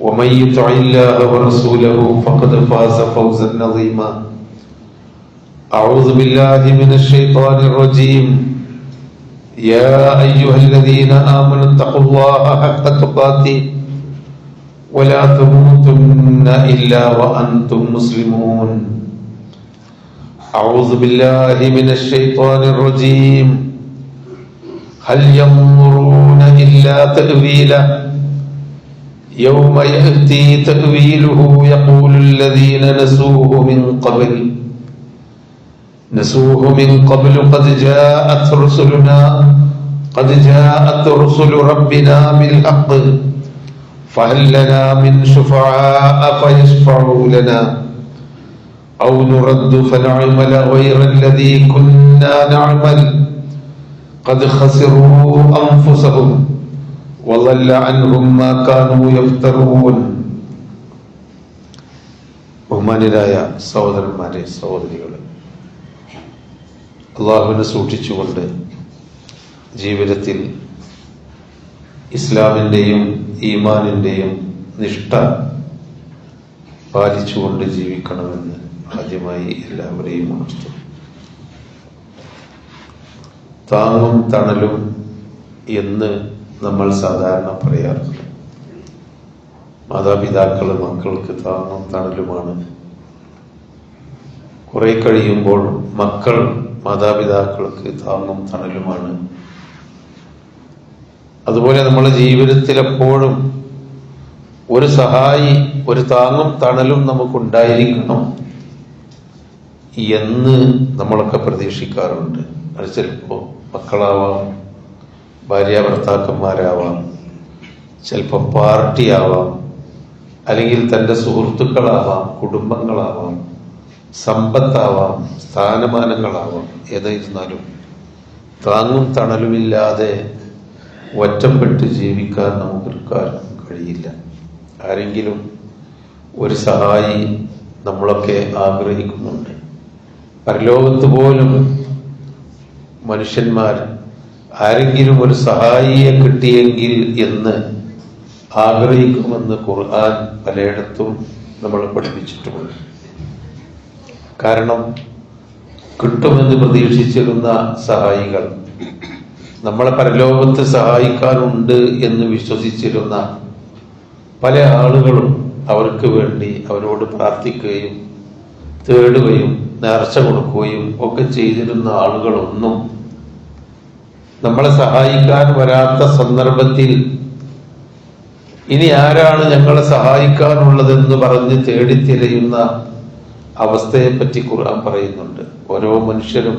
ومن يطع الله ورسوله فقد فاز فوزا عظيما. أعوذ بالله من الشيطان الرجيم. يا أيها الذين آمنوا اتقوا الله حق تقاته ولا تموتن إلا وأنتم مسلمون. أعوذ بالله من الشيطان الرجيم. هل ينظرون إلا تأويله؟ يوم يأتي تأويله يقول الذين نسوه من قبل. نسوه من قبل قد جاءت رسلنا قد جاءت رسل ربنا بالحق. فهل لنا من شفعاء فيشفعوا لنا. أو نرد فنعمل غير الذي كنا نعمل. قد خسروا أنفسهم. وضل عنهم ما كانوا يفترون ബഹുമാന്യരായ സഹോദരന്മാരെ സഹോദരികളെ അള്ളാഹുവിനെ സൂക്ഷിച്ചുകൊണ്ട് ജീവിതത്തിൽ ഇസ്ലാമിൻ്റെയും ഈമാനിൻ്റെയും നിഷ്ഠ പാലിച്ചുകൊണ്ട് ജീവിക്കണമെന്ന് ആദ്യമായി എല്ലാവരെയും ഉണർത്തുന്നു താങ്ങും തണലും എന്ന് നമ്മൾ സാധാരണ പറയാറുണ്ട് മാതാപിതാക്കൾ മക്കൾക്ക് താങ്ങും തണലുമാണ്. കുറെ കഴിയുമ്പോൾ മക്കൾ മാതാപിതാക്കൾക്ക് താങ്ങും തണലുമാണ്. അതുപോലെ നമ്മുടെ ജീവിതത്തിൽ എപ്പോഴും ഒരു സഹായി ഒരു താങ്ങും തണലും നമുക്കുണ്ടായിരിക്കണം എന്ന് നമ്മളൊക്കെ പ്രതീക്ഷിക്കാറുണ്ട്. അത് ചിലപ്പോൾ മക്കളാവാം ഭാര്യ ഭർത്താക്കന്മാരാവാം ചിലപ്പോൾ പാർട്ടിയാവാം അല്ലെങ്കിൽ തന്റെ സുഹൃത്തുക്കളാവാം കുടുംബങ്ങളാവാം സമ്പത്താവാം സ്ഥാനമാനങ്ങളാവാം ഏതായിരുന്നാലും താങ്ങും തണലുമില്ലാതെ ഒറ്റപ്പെട്ട് ജീവിക്കാൻ നമുക്കൊരു കാലം കഴിയില്ല. ആരെങ്കിലും ഒരു സഹായി നമ്മളൊക്കെ ആഗ്രഹിക്കുന്നുണ്ട്. പരലോകത്ത് പോലും മനുഷ്യന്മാർ ആരെങ്കിലും ഒരു സഹായിയെ കിട്ടിയെങ്കിൽ എന്ന് ആഗ്രഹിക്കുമെന്ന് ഖുർആൻ പലയിടത്തും നമ്മൾ പഠിപ്പിച്ചിട്ടുമുണ്ട്. കാരണം കിട്ടുമെന്ന് പ്രതീക്ഷിച്ചിരുന്ന സഹായികൾ നമ്മളെ പരലോകത്ത് സഹായിക്കാനുണ്ട് എന്ന് വിശ്വസിച്ചിരുന്ന പല ആളുകളും അവർക്ക് വേണ്ടി അവരോട് പ്രാർത്ഥിക്കുകയും തേടുകയും നേർച്ച കൊടുക്കുകയും ഒക്കെ ചെയ്തിരുന്ന ആളുകളൊന്നും നമ്മളെ സഹായിക്കാൻ വരാത്ത സന്ദർഭത്തിൽ ഇനി ആരാണ് ഞങ്ങളെ സഹായിക്കാനുള്ളതെന്ന് പറഞ്ഞ് തേടി തിരയുന്ന അവസ്ഥയെപ്പറ്റി ഖുർആൻ പറയുന്നുണ്ട്. ഓരോ മനുഷ്യരും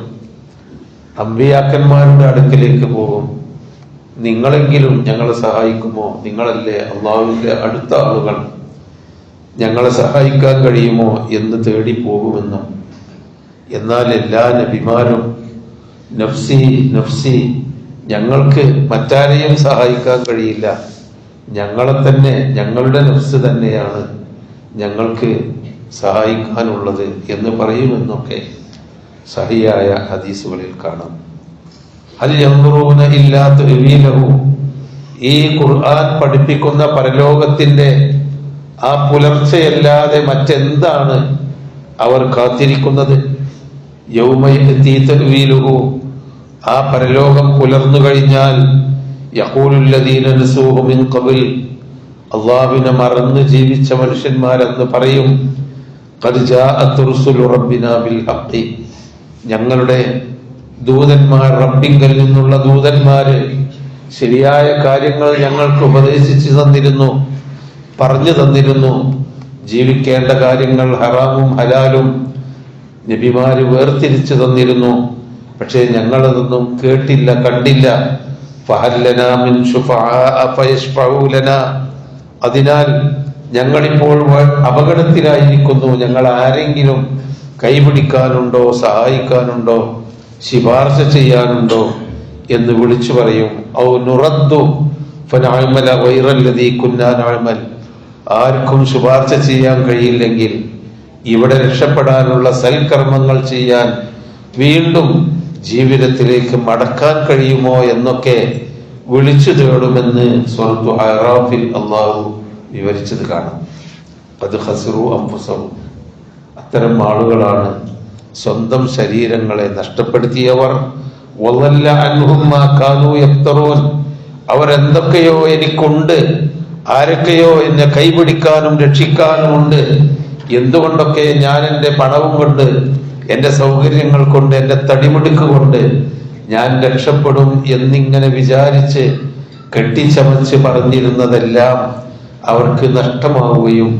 അമ്പിയാക്കന്മാരുടെ അടുക്കിലേക്ക് പോകും. നിങ്ങളെങ്കിലും ഞങ്ങളെ സഹായിക്കുമോ? നിങ്ങളല്ലേ അള്ളാഹുവിന്റെ അടുത്ത ആളുകൾ ഞങ്ങളെ സഹായിക്കാൻ കഴിയുമോ എന്ന് തേടി പോകുമെന്നും. എന്നാൽ എല്ലാ നബിമാരും നഫ്സി നഫ്സി ഞങ്ങൾക്ക് മറ്റാരെയും സഹായിക്കാൻ കഴിയില്ല. ഞങ്ങളെ തന്നെ ഞങ്ങളുടെ നഫ്സ് തന്നെയാണ് ഞങ്ങൾക്ക് സഹായിക്കാനുള്ളത് എന്ന് പറയുമെന്നൊക്കെ സഹിയായ ഹദീസുകളിൽ കാണാം. യന്ത്രൂന ഇല്ലാത്ത റിവീലഹു ഈ ഖുർആൻ പഠിപ്പിക്കുന്ന പരലോകത്തിന്റെ ആ പുലർച്ചയല്ലാതെ മറ്റെന്താണ് അവർ കാത്തിരിക്കുന്നത്? യൗമീലുഹു ആ പരലോകം പുലർന്നു കഴിഞ്ഞാൽ അള്ളാവിനെ മറന്ന് ജീവിച്ച മനുഷ്യന്മാരെന്ന് പറയും. ഞങ്ങളുടെ ദൂതന്മാർ റബ്ബിങ്കൽ നിന്നുള്ള ദൂതന്മാര് ശരിയായ കാര്യങ്ങൾ ഞങ്ങൾക്ക് ഉപദേശിച്ചു തന്നിരുന്നു പറഞ്ഞു തന്നിരുന്നു ജീവിക്കേണ്ട കാര്യങ്ങൾ ഹറാമും ഹലാലും നബിമാര് വേർതിരിച്ചു തന്നിരുന്നു പക്ഷേ ഞങ്ങളതൊന്നും കേട്ടില്ല കണ്ടില്ല. അതിനാൽ ഞങ്ങളിപ്പോൾ അപകടത്തിലായിരിക്കുന്നു. ഞങ്ങൾ ആരെങ്കിലും കൈപിടിക്കാനുണ്ടോ സഹായിക്കാനുണ്ടോ ശിപാർശ ചെയ്യാനുണ്ടോ എന്ന് വിളിച്ചു പറയും. ഔ നുറദ്ദു ഫനഅമല ഗൈറല്ലദീ കുന്നാ നഅമൽ. ആർക്കും ശുപാർശ ചെയ്യാൻ കഴിയില്ലെങ്കിൽ ഇവിടെ രക്ഷപ്പെടാനുള്ള സൽക്കർമ്മങ്ങൾ ചെയ്യാൻ വീണ്ടും ജീവിതത്തിലേക്ക് മടക്കാൻ കഴിയുമോ എന്നൊക്കെ വിളിച്ചു തേടുമെന്ന് സ്വർത്തു അറാഫിൽ അള്ളാഹു വിവരിച്ചത് കാണാം. അത് ഹസറു അംഫുസറു അത്തരം ആളുകളാണ് സ്വന്തം ശരീരങ്ങളെ നഷ്ടപ്പെടുത്തിയവർ. അവരെന്തൊക്കെയോ എനിക്കുണ്ട്. ആരൊക്കെയോ എന്നെ കൈപിടിക്കാനും രക്ഷിക്കാനും ഉണ്ട് എന്തുകൊണ്ടൊക്കെ ഞാൻ എന്റെ പണവും കൊണ്ട് എന്റെ സൗകര്യങ്ങൾ കൊണ്ട് എന്റെ തടിമുടുക്ക് കൊണ്ട് ഞാൻ രക്ഷപ്പെടും എന്നിങ്ങനെ വിചാരിച്ച് കെട്ടിച്ചമച്ച് പറഞ്ഞിരുന്നതെല്ലാം അവർക്ക് നഷ്ടമാവുകയും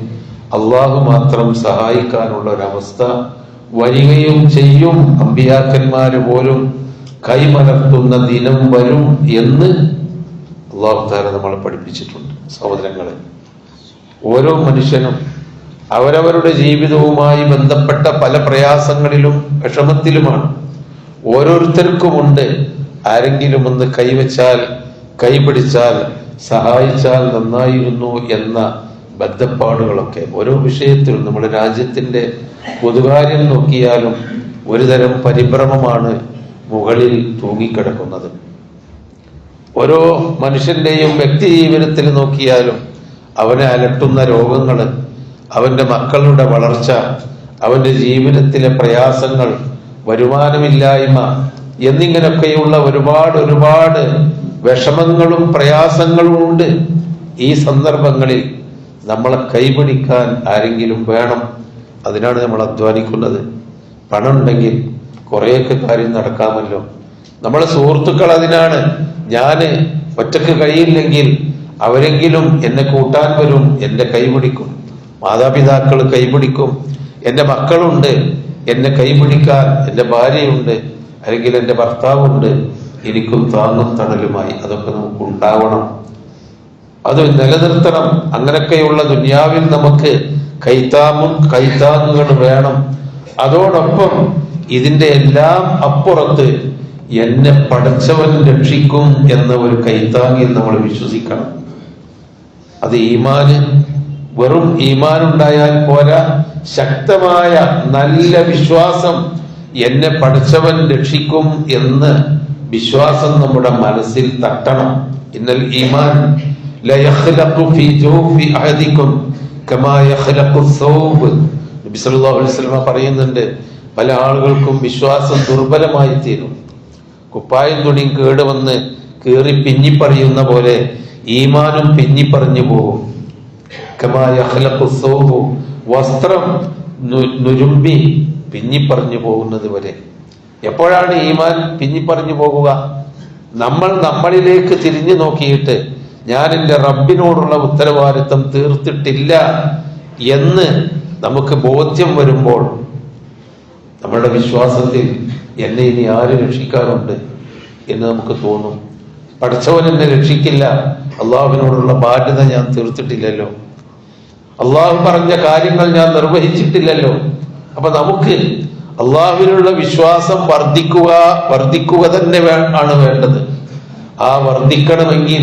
അള്ളാഹു മാത്രം സഹായിക്കാനുള്ള ഒരവസ്ഥ വരികയും ചെയ്യും. അമ്പിയാക്കന്മാര് പോലും കൈമലർത്തുന്ന ദിനം വരും എന്ന് അള്ളാഹു താര നമ്മളെ പഠിപ്പിച്ചിട്ടുണ്ട്. സഹോദരങ്ങളെ ഓരോ മനുഷ്യനും അവരവരുടെ ജീവിതവുമായി ബന്ധപ്പെട്ട പല പ്രയാസങ്ങളിലും വിഷമത്തിലുമാണ്. ഓരോരുത്തർക്കുമുണ്ട് ആരെങ്കിലും ഒന്ന് കൈവച്ചാൽ കൈപിടിച്ചാൽ സഹായിച്ചാൽ നന്നായിരുന്നു എന്ന ബന്ധപ്പാടുകളൊക്കെ. ഓരോ വിഷയത്തിലും നമ്മുടെ രാജ്യത്തിന്റെ പൊതുകാര്യം നോക്കിയാലും ഒരുതരം പരിഭ്രമമാണ് മുകളിൽ തൂങ്ങിക്കിടക്കുന്നത്. ഓരോ മനുഷ്യന്റെയും വ്യക്തി ജീവിതത്തിൽ നോക്കിയാലും അവനെ അലട്ടുന്ന രോഗങ്ങൾ അവന്റെ മക്കളുടെ വളർച്ച അവന്റെ ജീവിതത്തിലെ പ്രയാസങ്ങൾ വരുമാനമില്ലായ്മ എന്നിങ്ങനെയൊക്കെയുള്ള ഒരുപാട് ഒരുപാട് വിഷമങ്ങളും പ്രയാസങ്ങളും ഉണ്ട്. ഈ സന്ദർഭങ്ങളിൽ നമ്മളെ കൈപിടിക്കാൻ ആരെങ്കിലും വേണം. അതിനാണ് നമ്മൾ അധ്വാനിക്കുന്നത്. പണം ഉണ്ടെങ്കിൽ കുറേയൊക്കെ കാര്യം നടക്കാമല്ലോ. നമ്മളെ സുഹൃത്തുക്കൾ അതിനാണ്. ഞാൻ ഒറ്റയ്ക്ക് കഴിയില്ലെങ്കിൽ അവരെങ്കിലും എന്നെ കൂട്ടാൻ വരും എന്റെ കൈപിടിക്കും. മാതാപിതാക്കൾ കൈപിടിക്കും. എന്റെ മക്കളുണ്ട് എന്നെ കൈപിടിക്കാൻ എന്റെ ഭാര്യയുണ്ട് അല്ലെങ്കിൽ എന്റെ ഭർത്താവുണ്ട്. എനിക്കും താങ്ങും തണലുമായി അതൊക്കെ നമുക്ക് ഉണ്ടാവണം. അത് നിലനിർത്തണം. അങ്ങനെയൊക്കെയുള്ള ദുനിയാവിൽ നമുക്ക് കൈത്താമും കൈത്താങ്ങുകൾ വേണം. അതോടൊപ്പം ഇതിന്റെ എല്ലാം അപ്പുറത്ത് എന്നെ പഠിച്ചവൻ രക്ഷിക്കും എന്ന ഒരു കൈത്താങ്ങിൽ നമ്മൾ വിശ്വസിക്കണം. അത് ഈമാന് വെറും ഈമാൻ ഉണ്ടായാൽ പോരാ. ശക്തമായ നല്ല വിശ്വാസം എന്നെ പഠിച്ചവൻ രക്ഷിക്കും എന്ന് വിശ്വാസം നമ്മുടെ മനസ്സിൽ തട്ടണം. ഇന്നൽ ഈമാൻ പറയുന്നുണ്ട് പല ആളുകൾക്കും വിശ്വാസം ദുർബലമായി തീരും. കുപ്പായം തുണിയും കേടുവന്ന് കീറി പിന്നിപ്പറിയുന്ന പോലെ ഈമാനും പിന്നിപ്പറിഞ്ഞു പോകും. വസ്ത്രം നുരുമ്പി പിന്നിപ്പറിഞ്ഞു പോകുന്നത് വരെ. എപ്പോഴാണ് ഈമാൻ പിന്നിപ്പറഞ്ഞു പോകുക? നമ്മൾ നമ്മളിലേക്ക് തിരിഞ്ഞു നോക്കിയിട്ട് ഞാൻ എന്റെ റബ്ബിനോടുള്ള ഉത്തരവാദിത്തം തീർത്തിട്ടില്ല എന്ന് നമുക്ക് ബോധ്യം വരുമ്പോൾ നമ്മളുടെ വിശ്വാസത്തിൽ എന്നെ ഇനി ആര് രക്ഷിക്കാറുണ്ട് എന്ന് നമുക്ക് തോന്നും. പഠിച്ചവൻ എന്നെ രക്ഷിക്കില്ല. അള്ളാഹുവിനോടുള്ള ബാധ്യത ഞാൻ തീർത്തിട്ടില്ലല്ലോ. അള്ളാഹു പറഞ്ഞ കാര്യങ്ങൾ ഞാൻ നിർവഹിച്ചിട്ടില്ലല്ലോ. അപ്പൊ നമുക്ക് അള്ളാഹുവിനുള്ള വിശ്വാസം വർദ്ധിക്കുക വർദ്ധിക്കുക തന്നെ ആണ് വേണ്ടത്. ആ വർദ്ധിക്കണമെങ്കിൽ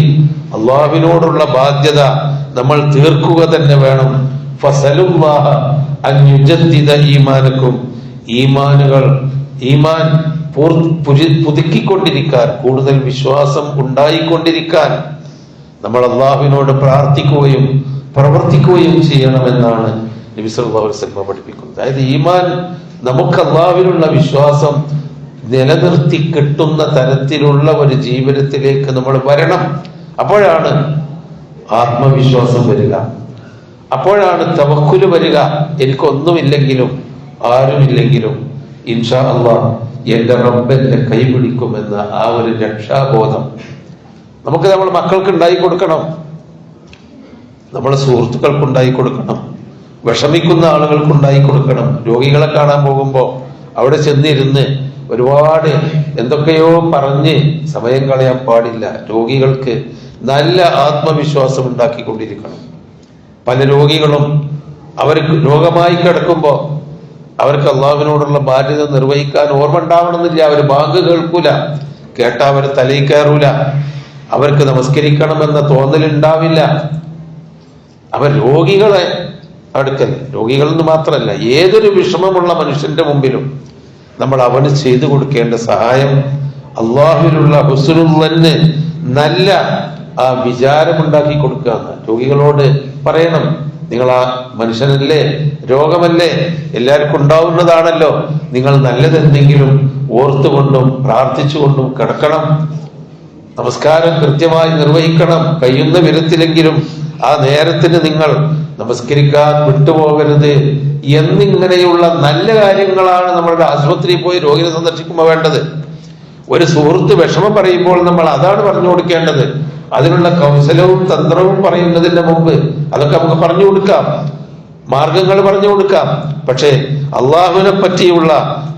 അള്ളാഹുവിനോടുള്ള ബാധ്യത നമ്മൾ തീർക്കുക തന്നെ വേണം. ഈമാനക്കും. ഈമാനുകൾ ഈമാൻ പുതുക്കിക്കൊണ്ടിരിക്കാൻ കൂടുതൽ വിശ്വാസം ഉണ്ടായിക്കൊണ്ടിരിക്കാൻ നമ്മൾ അള്ളാഹുവിനോട് പ്രാർത്ഥിക്കുകയും പ്രവർത്തിക്കുകയും ചെയ്യണമെന്നാണ് നബി സല്ലല്ലാഹു അലൈഹി പഠിപ്പിക്കുന്നത്. അതായത് ഈമാൻ നമുക്ക് അള്ളാവിലുള്ള വിശ്വാസം നിലനിർത്തി കിട്ടുന്ന തരത്തിലുള്ള ഒരു ജീവിതത്തിലേക്ക് നമ്മൾ വരണം. അപ്പോഴാണ് ആത്മവിശ്വാസം വരിക. അപ്പോഴാണ് തവക്കുൽ വരിക. എനിക്കൊന്നുമില്ലെങ്കിലും ആരുമില്ലെങ്കിലും ഇൻഷാ അള്ളാഹ് എന്റെ റബ്ബെന്നെ കൈപിടിക്കുമെന്ന ആ ഒരു രക്ഷാബോധം നമുക്ക് നമ്മൾ മക്കൾക്ക് ഉണ്ടായി കൊടുക്കണം. നമ്മുടെ സുഹൃത്തുക്കൾക്ക് ഉണ്ടായി കൊടുക്കണം. വിഷമിക്കുന്ന ആളുകൾക്ക് ഉണ്ടായി കൊടുക്കണം. രോഗികളെ കാണാൻ പോകുമ്പോൾ അവിടെ ചെന്നിരുന്ന് ഒരുപാട് എന്തൊക്കെയോ പറഞ്ഞ് സമയം കളയാൻ പാടില്ല. രോഗികൾക്ക് നല്ല ആത്മവിശ്വാസം ഉണ്ടാക്കിക്കൊണ്ടിരിക്കണം. പല രോഗികളും അവർ രോഗമായി കിടക്കുമ്പോൾ അവർക്ക് അള്ളാഹുവിനോടുള്ള ബാധ്യത നിർവഹിക്കാൻ ഓർമ്മ ഉണ്ടാവണമെന്നില്ല. അവർ ബാങ്ക് കേൾക്കൂല. കേട്ടാൽ അവർ തലയിൽ കയറൂല. അവർക്ക് നമസ്കരിക്കണമെന്ന തോന്നലുണ്ടാവില്ല. അവർ രോഗികളെ അടുക്കൽ രോഗികളെന്ന് മാത്രമല്ല ഏതൊരു വിഷമമുള്ള മനുഷ്യന്റെ മുമ്പിലും നമ്മൾ അവന് ചെയ്തു കൊടുക്കേണ്ട സഹായം അള്ളാഹുലുള്ള ഹുസുനുള്ളന് നല്ല ആ വിചാരമുണ്ടാക്കി കൊടുക്കുക രോഗികളോട് പറയണം നിങ്ങൾ ആ മനുഷ്യനല്ലേ രോഗമല്ലേ എല്ലാവർക്കും ഉണ്ടാവുന്നതാണല്ലോ. നിങ്ങൾ നല്ലതെന്തെങ്കിലും ഓർത്തുകൊണ്ടും പ്രാർത്ഥിച്ചുകൊണ്ടും കിടക്കണം. നമസ്കാരം കൃത്യമായി നിർവഹിക്കണം. കഴിയുന്ന വിധത്തിലെങ്കിലും ആ നേരത്തിന് നിങ്ങൾ നമസ്കരിക്കാൻ വിട്ടുപോകരുത് എന്നിങ്ങനെയുള്ള നല്ല കാര്യങ്ങളാണ് നമ്മളുടെ ആശുപത്രിയിൽ പോയി രോഗിനെ സന്ദർശിക്കുമ്പോൾ വേണ്ടത്. ഒരു സുഹൃത്ത് വിഷമം പറയുമ്പോൾ നമ്മൾ അതാണ് പറഞ്ഞു കൊടുക്കേണ്ടത്. അതിനുള്ള കൗശലവും തന്ത്രവും പറയുന്നതിന്റെ മുമ്പ് അതൊക്കെ നമുക്ക് പറഞ്ഞു കൊടുക്കാം. മാർഗങ്ങൾ പറഞ്ഞു കൊടുക്കാം. പക്ഷേ അള്ളാഹുവിനെ പറ്റിയുള്ള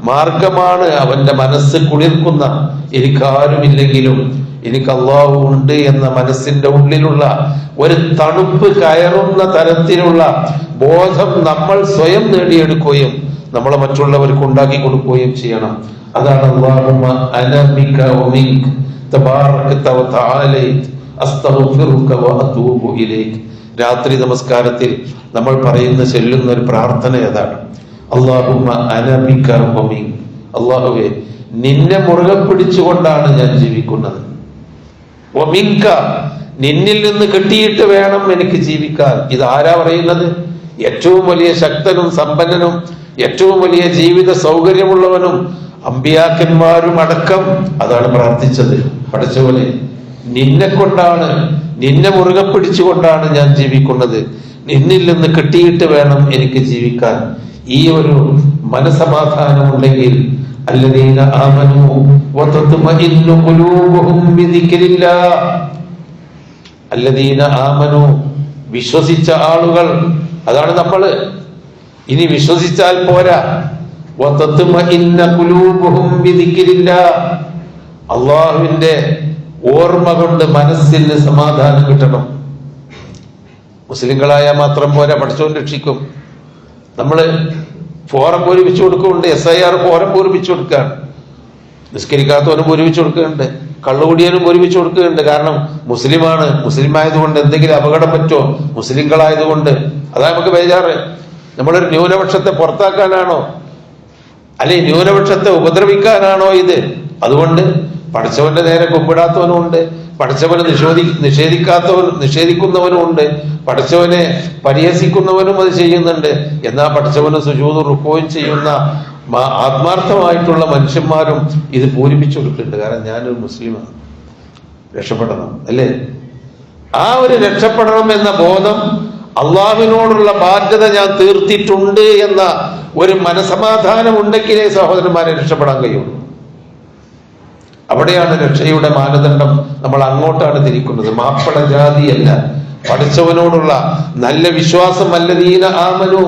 മാർഗമാണ് അവന്റെ മനസ്സ് കുളിർക്കുന്ന. എനിക്കാരുമില്ലെങ്കിലും എനിക്ക് അള്ളാഹു ഉണ്ട് എന്ന മനസ്സിന്റെ ഉള്ളിലുള്ള ഒരു തണുപ്പ് കയറുന്ന തരത്തിലുള്ള ബോധം നമ്മൾ സ്വയം നേടിയെടുക്കുകയും നമ്മളെ മറ്റുള്ളവർക്ക് ഉണ്ടാക്കി കൊടുക്കുകയും ചെയ്യണം. അതാണ് രാത്രി നമസ്കാരത്തിൽ നമ്മൾ പറയുന്ന ചെല്ലുന്ന ഒരു പ്രാർത്ഥന അതാണ് അല്ലാഹുമ്മ അനബിക്ക അള്ളാഹുവെ നിന്നെ മുറുകെ പിടിച്ചുകൊണ്ടാണ് ഞാൻ ജീവിക്കുന്നത്. വമിൻക നിന്നിൽ നിന്ന് കിട്ടിയിട്ട് വേണം എനിക്ക് ജീവിക്കാൻ. ഇത് ആരാ പറയുന്നത്? ഏറ്റവും വലിയ ശക്തനും സമ്പന്നനും ഏറ്റവും വലിയ ജീവിത സൗകര്യമുള്ളവനും അമ്പിയാക്കന്മാരും അടക്കം അതാണ് പ്രാർത്ഥിച്ചത്. പഠിച്ചവനെ നിന്നെ കൊണ്ടാണ് നിന്നെ മുറുകെ പിടിച്ചുകൊണ്ടാണ് ഞാൻ ജീവിക്കുന്നത്. നിന്നിൽ നിന്ന് കിട്ടിയിട്ട് വേണം എനിക്ക് ജീവിക്കാൻ. ഈ ഒരു മനസമാധാനം ഉണ്ടെങ്കിൽ الذين آمنوا وتطمئن قلوبهم بذكر الله الذين آمنوا വിശ്വസിച്ച ആളുകൾ അതാണ് നമ്മള് ഇനി വിശ്വസിച്ചാൽ പോരാ وتطمئن قلوبهم بذكر الله അള്ളാഹുവിന്റെ ഓർമ്മ കൊണ്ട് മനസ്സിന് സമാധാനം കിട്ടണം മുസ്ലിങ്ങളായാൽ മാത്രം പോരാ പഠിച്ചോൻ രക്ഷിക്കും നമ്മള് ഫോറം പൂരിപ്പിച്ചു കൊടുക്കുന്നുണ്ട്. എസ് ഐ ആർ ഫോറം പൂരിപ്പിച്ചു കൊടുക്കുകയാണ്. നിസ്കരിക്കാത്തവനും പൂരിപ്പിച്ചു കൊടുക്കുന്നുണ്ട്. കള്ളുകുടിയനും പൂരിപ്പിച്ചു കൊടുക്കുന്നുണ്ട്. കാരണം മുസ്ലിമാണ്. മുസ്ലിം ആയതുകൊണ്ട് എന്തെങ്കിലും അപകടം പറ്റുമോ? മുസ്ലിങ്ങളായതുകൊണ്ട്. അതാ നമുക്ക് ബേജാറ്. നമ്മളൊരു ന്യൂനപക്ഷത്തെ പുറത്താക്കാനാണോ? അല്ലെ ന്യൂനപക്ഷത്തെ ഉപദ്രവിക്കാനാണോ ഇത്? അതുകൊണ്ട് പഠിച്ചവന്റെ നേരെ കുമ്പിടാത്തവനും ഉണ്ട് പഠിച്ചവന് നിഷേധി നിഷേധിക്കാത്തവൻ നിഷേധിക്കുന്നവനും ഉണ്ട്. പഠിച്ചവനെ പരിഹസിക്കുന്നവനും അത് ചെയ്യുന്നുണ്ട്. എന്നാ പഠിച്ചവന് സുജൂത് റുക്കോയും ചെയ്യുന്ന ആത്മാർത്ഥമായിട്ടുള്ള മനുഷ്യന്മാരും ഇത് പൂരിപ്പിച്ചു കൊടുക്കുന്നുണ്ട് കാരണം ഞാനൊരു മുസ്ലിമാണ്. രക്ഷപ്പെടണം അല്ലേ? ആ ഒരു രക്ഷപ്പെടണം എന്ന ബോധം അള്ളാഹുവിനോടുള്ള ബാധ്യത ഞാൻ തീർത്തിട്ടുണ്ട് എന്ന ഒരു മനസമാധാനം ഉണ്ടെങ്കിലേ സഹോദരന്മാരെ രക്ഷപ്പെടാൻ കഴിയുള്ളൂ. അവിടെയാണ് രക്ഷയുടെ മാനദണ്ഡം നമ്മൾ അങ്ങോട്ടാണ് തിരിക്കുന്നത്. മാപ്പട ജാതിയല്ല. പഠിച്ചവനോടുള്ള നല്ല വിശ്വാസം അല്ലതീന ആമനു.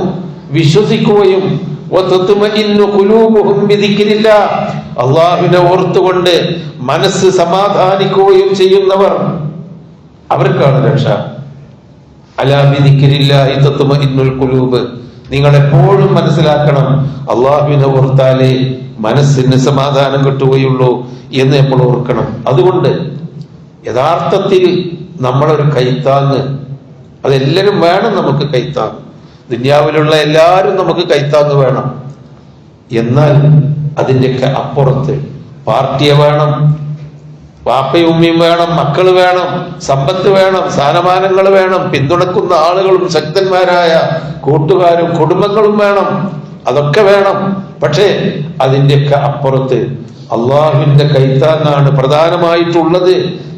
വിശ്വസിക്കുകയും. അള്ളാഹുവിനെ ഓർത്തുകൊണ്ട് മനസ്സ് സമാധാനിക്കുകയും ചെയ്യുന്നവർ അവർക്കാണ് രക്ഷ. അലാ ബിദിക്രില്ലാഹി തത്മഇന്നുൽ ഖുലൂബ്. നിങ്ങൾ എപ്പോഴും മനസ്സിലാക്കണം അള്ളാഹുവിനെ ഓർത്താലേ മനസ്സിന് സമാധാനം കിട്ടുകയുള്ളൂ എന്ന് നമ്മൾ ഓർക്കണം. അതുകൊണ്ട് യഥാർത്ഥത്തിൽ നമ്മളൊരു കൈത്താങ്ങ്. അതെല്ലാവരും വേണം നമുക്ക് കൈത്താങ്ങ്. ദുന്യാവിലുള്ള എല്ലാവരും നമുക്ക് കൈത്താങ്ങ് വേണം. എന്നാൽ അതിന്റെയൊക്കെ അപ്പുറത്ത് പാർട്ടിയെ വേണം വാപ്പയും ഉമ്മയും വേണം മക്കൾ വേണം സമ്പത്ത് വേണം സ്ഥാനമാനങ്ങൾ വേണം പിന്തുണക്കുന്ന ആളുകളും ശക്തന്മാരായ കൂട്ടുകാരും കുടുംബങ്ങളും വേണം. അതൊക്കെ വേണം. പക്ഷേ അതിന്റെയൊക്കെ അപ്പുറത്ത് അള്ളാഹുവിന്റെ കൈത്താങ്ങാണ് പ്രധാനമായിട്ടുള്ളത്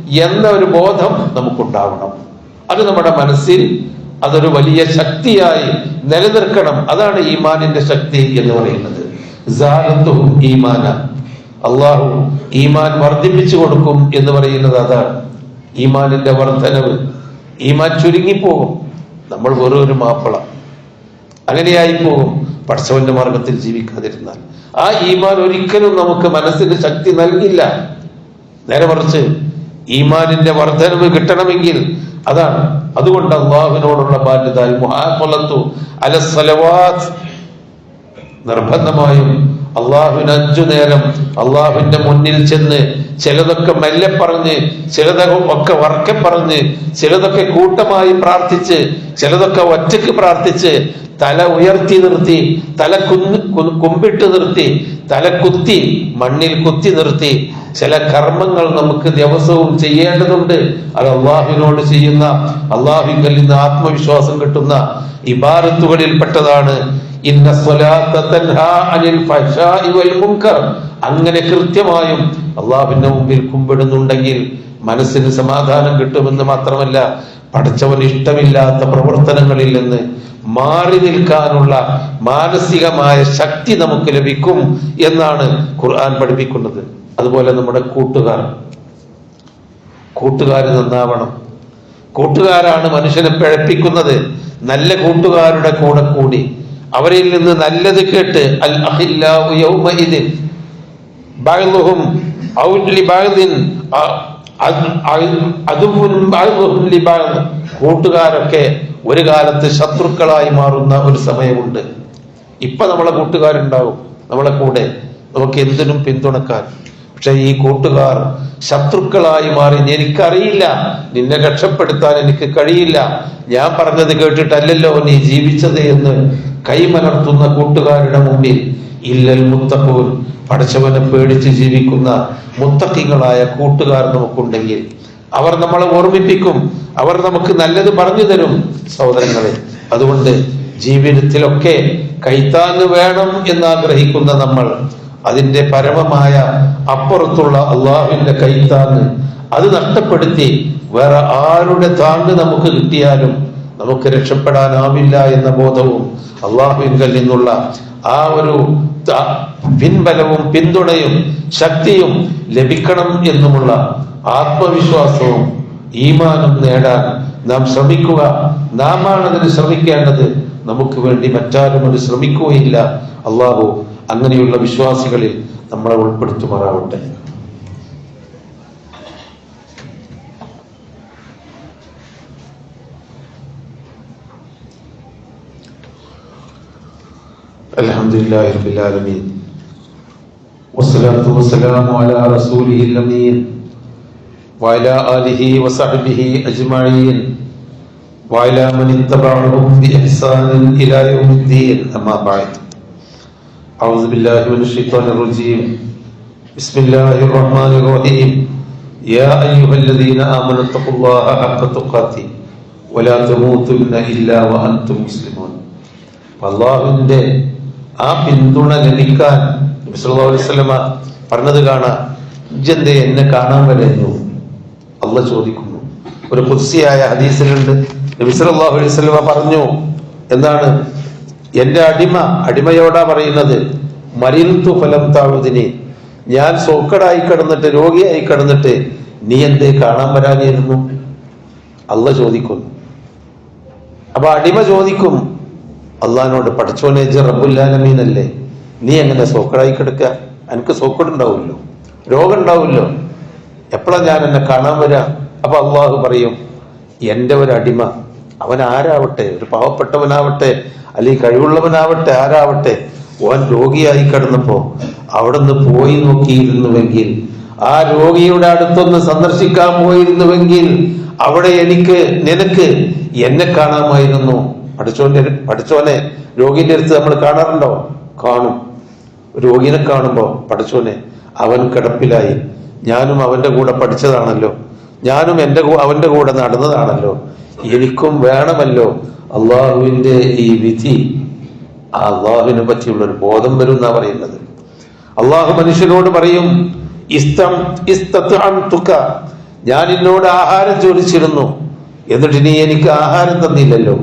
എന്ന ഒരു ബോധം നമുക്കുണ്ടാവണം. അത് നമ്മുടെ മനസ്സിൽ അതൊരു വലിയ ശക്തിയായി നിലനിർക്കണം. അതാണ് ഈമാനിന്റെ ശക്തി എന്ന് പറയുന്നത്. ഈമാന. അള്ളാഹു ഈമാൻ വർദ്ധിപ്പിച്ചു കൊടുക്കും എന്ന് പറയുന്നത് അതാണ്. ഈമാനിന്റെ വർധനവ് ഈമാൻ ചുരുങ്ങിപ്പോകും. നമ്മൾ വെറും ഒരു മാപ്പിള. അങ്ങനെയായി പോകും പടച്ചവന്റെ മാർഗത്തിൽ ജീവിക്കാതിരുന്നാൽ. ആ ഈമാൻ ഒരിക്കലും നമുക്ക് മനസ്സിന് ശക്തി നൽകില്ല. നേരെ മറിച്ച് ഈമാനിന്റെ വർധനവ് കിട്ടണമെങ്കിൽ അതാണ്. അതുകൊണ്ട് അള്ളാഹുവിനോടുള്ള ബാധ്യത നിർബന്ധമായും അള്ളാഹുവിന് അഞ്ചു നേരം അള്ളാഹുവിന്റെ മുന്നിൽ ചെന്ന് ചിലതൊക്കെ മെല്ലെ പറഞ്ഞ് ചിലതൊക്കെ ഒക്കെ വർക്കെ പറഞ്ഞ് ചിലതൊക്കെ കൂട്ടമായി പ്രാർത്ഥിച്ച് ചിലതൊക്കെ ഒറ്റയ്ക്ക് പ്രാർത്ഥിച്ച് തല ഉയർത്തി നിർത്തി തല കുന്ന് കുമ്പിട്ട് നിർത്തി തല കുത്തി മണ്ണിൽ കുത്തി നിർത്തി. ചില കർമ്മങ്ങൾ നമുക്ക് ദിവസവും ചെയ്യേണ്ടതുണ്ട്. അത് അള്ളാഹുവിനോട് ചെയ്യുന്ന അള്ളാഹുവിൽ നിന്ന് ആത്മവിശ്വാസം കിട്ടുന്ന ഇബാരത്തുകളിൽപ്പെട്ടതാണ് ഇന്ന അങ്ങനെ കൃത്യമായും അള്ളാഹുവിന്റെ മുമ്പിൽ കുമ്പിടുന്നുണ്ടെങ്കിൽ മനസ്സിന് സമാധാനം കിട്ടുമെന്ന് മാത്രമല്ല പഠിച്ചവൻ ഇഷ്ടമില്ലാത്ത പ്രവർത്തനങ്ങളിൽ നിന്ന് മാറി നിൽക്കാനുള്ള മാനസികമായ ശക്തി നമുക്ക് ലഭിക്കും എന്നാണ് ഖുർആൻ പഠിപ്പിക്കുന്നത്. അതുപോലെ നമ്മുടെ കൂട്ടുകാർ. കൂട്ടുകാർ നന്നാവണം. കൂട്ടുകാരാണ് മനുഷ്യനെ പിഴപ്പിക്കുന്നത്. നല്ല കൂട്ടുകാരുടെ കൂടെ കൂടി. അവരിൽ നിന്ന് നല്ലത് കേട്ട് അൽ കൂട്ടുകാരൊക്കെ ഒരു കാലത്ത് ശത്രുക്കളായി മാറുന്ന ഒരു സമയമുണ്ട്. ഇപ്പൊ നമ്മളെ കൂട്ടുകാരുണ്ടാവും നമ്മളെ കൂടെ. നമുക്ക് എന്തിനും പിന്തുണക്കാൻ. പക്ഷെ ഈ കൂട്ടുകാർ ശത്രുക്കളായി മാറി. എനിക്കറിയില്ല നിന്നെ രക്ഷപ്പെടുത്താൻ എനിക്ക് കഴിയില്ല. ഞാൻ പറഞ്ഞത് കേട്ടിട്ടല്ലല്ലോ നീ ജീവിച്ചത് എന്ന്. കൈമലർത്തുന്ന കൂട്ടുകാരുടെ മുമ്പിൽ ഇല്ലൽ മുത്തഖൂൻ പടച്ചവനെ പേടിച്ച് ജീവിക്കുന്ന മുത്തക്കിങ്ങളായ കൂട്ടുകാർ നമുക്കുണ്ടെങ്കിൽ അവർ നമ്മളെ ഓർമ്മിപ്പിക്കും അവർ നമുക്ക് നല്ലത് പറഞ്ഞു തരും സഹോദരങ്ങളെ. അതുകൊണ്ട് ജീവിതത്തിലൊക്കെ കൈത്താങ്ങ് വേണം എന്ന് ആഗ്രഹിക്കുന്ന നമ്മൾ അതിന്റെ പരമമായ അപ്പുറത്തുള്ള അള്ളാഹുവിന്റെ കൈത്താങ്ങ് അത് നഷ്ടപ്പെടുത്തി വേറെ ആരുടെ താങ്ങ് നമുക്ക് കിട്ടിയാലും നമുക്ക് രക്ഷപ്പെടാനാവില്ല എന്ന ബോധവും അള്ളാഹുവിങ്കൽ നിന്നുള്ള ആ ഒരു പിൻബലവും പിന്തുണയും ശക്തിയും ലഭിക്കണം എന്നുമുള്ള ആത്മവിശ്വാസവും ഈമാനും നേടാൻ നാം ശ്രമിക്കുക. നാം അതിന് ശ്രമിക്കേണ്ടത്. നമുക്ക് വേണ്ടി മറ്റാരും അത് ശ്രമിക്കുകയില്ല. അള്ളാഹു അങ്ങനെയുള്ള വിശ്വാസികളിൽ നമ്മളെ ഉൾപ്പെടുത്തുമാറാവട്ടെ. الحمد لله رب العالمين والصلاة والسلام على رسوله الأمين وعلى آله وصحبه أجمعين وعلى من اتبعهم بإحسان إلى يوم الدين أما بعد أعوذ بالله من الشيطان الرجيم بسم الله الرحمن الرحيم يا أيها الذين آمنوا اتقوا الله حق تقاته ولا تموتن إلا وأنتم مسلمون അള്ളാഹുവിന്റെ ആ പിന്തുണ ലഭിക്കാൻ നബി അലൈഹി വസല്ലമ പറഞ്ഞത് കാണാം. എന്നെ കാണാൻ വരുന്നു അല്ല ചോദിക്കുന്നു. ഒരു കുർസിയായ ഹദീസിലുണ്ട്. അലൈഹി വസല്ലമ പറഞ്ഞു എന്താണ്? എന്റെ അടിമ അടിമയോടാ പറയുന്നത് മരിൽത്തു ഫലം താഴുതിനെ. ഞാൻ സോക്കടായി കിടന്നിട്ട് രോഗിയായി കിടന്നിട്ട് നീ എന്തേ കാണാൻ വരാനിരുന്നു അല്ല ചോദിക്കുന്നു. അപ്പൊ അടിമ ചോദിക്കും അള്ളഹാനോട് പഠിച്ചോനെ റബ്ബുല്ലാലമീനല്ലേ? നീ എങ്ങനെ സോക്കടായി കിടക്കുക? എനിക്ക് സോക്കട് ഉണ്ടാവുമല്ലോ. രോഗം ഉണ്ടാവുമല്ലോ എപ്പോഴാ ഞാൻ എന്നെ കാണാൻ വരാ? അപ്പൊ അള്ളാഹു പറയും എന്റെ ഒരു അടിമ അവൻ ആരാവട്ടെ? ഒരു പാവപ്പെട്ടവനാവട്ടെ അല്ലെങ്കിൽ കഴിവുള്ളവനാവട്ടെ ആരാവട്ടെ? ഓൻ രോഗിയായി കിടന്നപ്പോ അവിടുന്ന് പോയി നോക്കിയിരുന്നുവെങ്കിൽ ആ രോഗിയുടെ അടുത്തൊന്ന് സന്ദർശിക്കാൻ പോയിരുന്നുവെങ്കിൽ അവിടെ എനിക്ക് നിനക്ക് എന്നെ കാണാമായിരുന്നു. പഠിച്ചോന്റെ പഠിച്ചോനെ രോഗിന്റെ അടുത്ത് നമ്മൾ കാണാറുണ്ടോ? കാണും. രോഗിനെ കാണുമ്പോ പഠിച്ചോനെ അവൻ കിടപ്പിലായി. ഞാനും അവന്റെ കൂടെ പഠിച്ചതാണല്ലോ. ഞാനും എന്റെ അവന്റെ കൂടെ നടന്നതാണല്ലോ. എനിക്കും വേണമല്ലോ അള്ളാഹുവിന്റെ ഈ വിധി. അള്ളാഹുവിനെ പറ്റിയുള്ള ഒരു ബോധം വരും എന്നാ പറയുന്നത്. അള്ളാഹു മനുഷ്യനോട് പറയും ഇസ്തം തുക ഞാൻ എന്നോട് ആഹാരം ചോദിച്ചിരുന്നു. എന്നിട്ട് നീ എനിക്ക് ആഹാരം തന്നില്ലല്ലോ.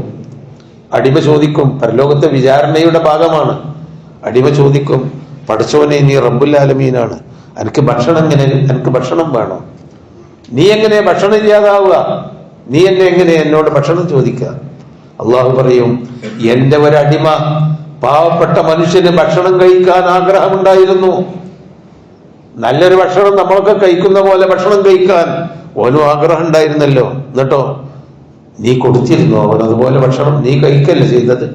അടിമ ചോദിക്കും പരലോകത്തെ വിചാരണയുടെ ഭാഗമാണ്. അടിമ ചോദിക്കും പഠിച്ചവനെ നീ റബ്ബുല്ലാലമീനാണ് എനിക്ക് ഭക്ഷണം എങ്ങനെ എനിക്ക് ഭക്ഷണം വേണം? നീ എങ്ങനെ ഭക്ഷണം ഇല്ലാതാവുക? നീ എന്നെ എങ്ങനെ എന്നോട് ഭക്ഷണം ചോദിക്കുക? അള്ളാഹു പറയും എന്റെ ഒരടിമ പാവപ്പെട്ട മനുഷ്യന് ഭക്ഷണം കഴിക്കാൻ ആഗ്രഹമുണ്ടായിരുന്നു. നല്ലൊരു ഭക്ഷണം നമ്മളൊക്കെ കഴിക്കുന്ന പോലെ ഭക്ഷണം കഴിക്കാൻ ഓനും ആഗ്രഹം ഉണ്ടായിരുന്നല്ലോ. എന്നിട്ടോ? നീ കൊടുത്തിരുന്നോ? അവൻ അതുപോലെ ഭക്ഷണം നീ കഴിക്കല്ലേ ചെയ്തത്?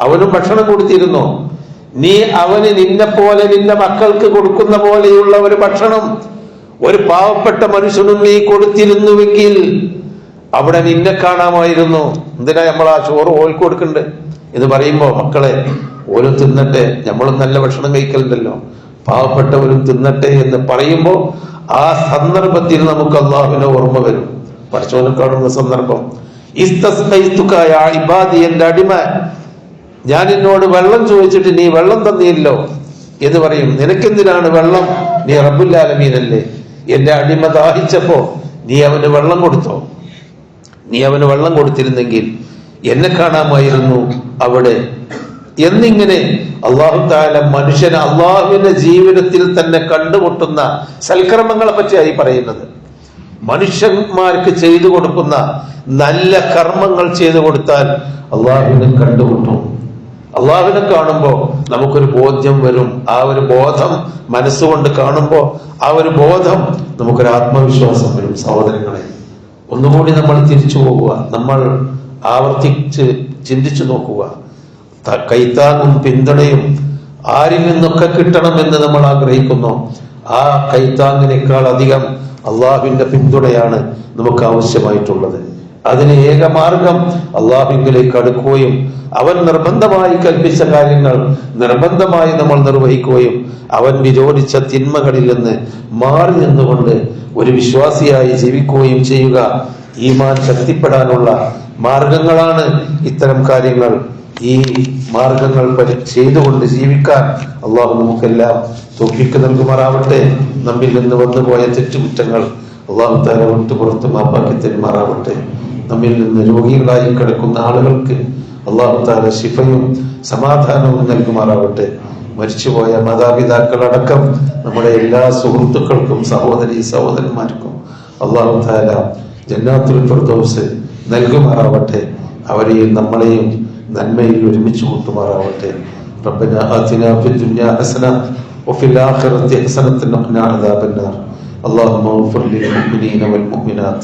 അവനും ഭക്ഷണം കൊടുത്തിരുന്നോ. നീ അവന് നിന്നെ പോലെ നിന്റെ മക്കൾക്ക് കൊടുക്കുന്ന പോലെയുള്ള ഒരു ഭക്ഷണം ഒരു പാവപ്പെട്ട മനുഷ്യനും നീ കൊടുത്തിരുന്നുവെങ്കിൽ അവിടെ നിന്നെ കാണാമായിരുന്നു. എന്തിനാ നമ്മൾ ആ ചോറ് ഓൽക്ക് കൊടുക്കണ്ടേ? എന്ന് പറയുമ്പോ മക്കളെ ഓരും തിന്നട്ടെ. നമ്മളും നല്ല ഭക്ഷണം കഴിക്കലുണ്ടല്ലോ പാവപ്പെട്ടവരും തിന്നട്ടെ എന്ന് പറയുമ്പോ ആ സന്ദർഭത്തിൽ നമുക്ക് അള്ളാഹുവിനെ ഓർമ്മ വരും. പഠിച്ചവനെ കാണുന്ന സന്ദർഭം ഇബാദി എന്റെ അടിമ ഞാൻ എന്നോട് വെള്ളം ചോദിച്ചിട്ട് നീ വെള്ളം തന്നിയല്ലോ എന്ന് പറയും. നിനക്കെന്തിനാണ് വെള്ളം? നീ റബ്ബുല്ലാലമീനല്ലേ. എന്റെ അടിമ ദാഹിച്ചപ്പോ നീ അവന് വെള്ളം കൊടുത്തോ? നീ അവന് വെള്ളം കൊടുത്തിരുന്നെങ്കിൽ എന്നെ കാണാമായിരുന്നു അവിടെ. എന്നിങ്ങനെ അള്ളാഹു താല മനുഷ്യനെ അള്ളാഹുവിന്റെ ജീവിതത്തിൽ തന്നെ കണ്ടുമുട്ടുന്ന സൽക്കർമ്മങ്ങളെ പറ്റിയായി പറയുന്നത്. മനുഷ്യന്മാർക്ക് ചെയ്തു കൊടുക്കുന്ന നല്ല കർമ്മങ്ങൾ ചെയ്തു കൊടുത്താൽ അള്ളാഹുവിനെ കണ്ടുമുട്ടും. അള്ളാഹുവിനെ കാണുമ്പോൾ നമുക്കൊരു ബോധ്യം വരും. ആ ഒരു ബോധം മനസ്സുകൊണ്ട് കാണുമ്പോൾ ആ ഒരു ബോധം നമുക്കൊരു ആത്മവിശ്വാസം വരും സഹോദരങ്ങളെ. ഒന്നുകൂടി നമ്മൾ തിരിച്ചു പോകുക നമ്മൾ ആവർത്തിച്ച് ചിന്തിച്ചു നോക്കുക. കൈത്താങ്ങും പിന്തുണയും ആരിൽ നിന്നൊക്കെ കിട്ടണമെന്ന് നമ്മൾ ആഗ്രഹിക്കുന്നു. ആ കൈത്താങ്ങിനേക്കാൾ അധികം അള്ളാഹുവിന്റെ പിന്തുണയാണ് നമുക്ക് ആവശ്യമായിട്ടുള്ളത്. അതിന് ഏക മാർഗം അള്ളാഹുവിലേക്ക് അടുക്കുകയും അവൻ നിർബന്ധമായി കൽപ്പിച്ച കാര്യങ്ങൾ നിർബന്ധമായി നമ്മൾ നിർവഹിക്കുകയും അവൻ വിരോധിച്ച തിന്മകളിൽ നിന്ന് മാറി നിന്നുകൊണ്ട് ഒരു വിശ്വാസിയായി ജീവിക്കുകയും ചെയ്യുക. ഈമാൻ ശക്തിപ്പെടാനുള്ള മാർഗങ്ങളാണ് ഇത്തരം കാര്യങ്ങൾ. ഈ മാർഗങ്ങൾ പരി ചെയ്തുകൊണ്ട് ജീവിക്കാൻ അള്ളാഹു നമുക്കെല്ലാം തോപ്പിക്ക് നൽകുമാറാവട്ടെ. നമ്മിൽ നിന്ന് വന്നുപോയ തെറ്റുകുറ്റങ്ങൾ അള്ളാഹു താര വിട്ട് പുറത്ത് മാപ്പാക്കി തരുമാറാവട്ടെ. നമ്മിൽ നിന്ന് രോഗികളായി കിടക്കുന്ന ആളുകൾക്ക് അള്ളാഹു താര ശിഫയും സമാധാനവും നൽകുമാറാവട്ടെ. മരിച്ചുപോയ മാതാപിതാക്കളടക്കം നമ്മുടെ എല്ലാ സുഹൃത്തുക്കൾക്കും സഹോദരി സഹോദരന്മാർക്കും അള്ളാഹു താര ജന്നാത്തുൽ ഫിർദൗസ് നൽകുമാറാവട്ടെ. അവരെയും നമ്മളെയും നന്മയിൽ ഒരുമിച്ച് കൂട്ടുമാറാവട്ടെ ربنا آتنا في الدنيا حسنة وفي الآخرة حسنة وقنا عذاب النار اللهم اغفر للمؤمنين والمؤمنات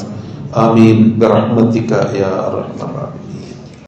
آمين برحمتك يا أرحم الراحمين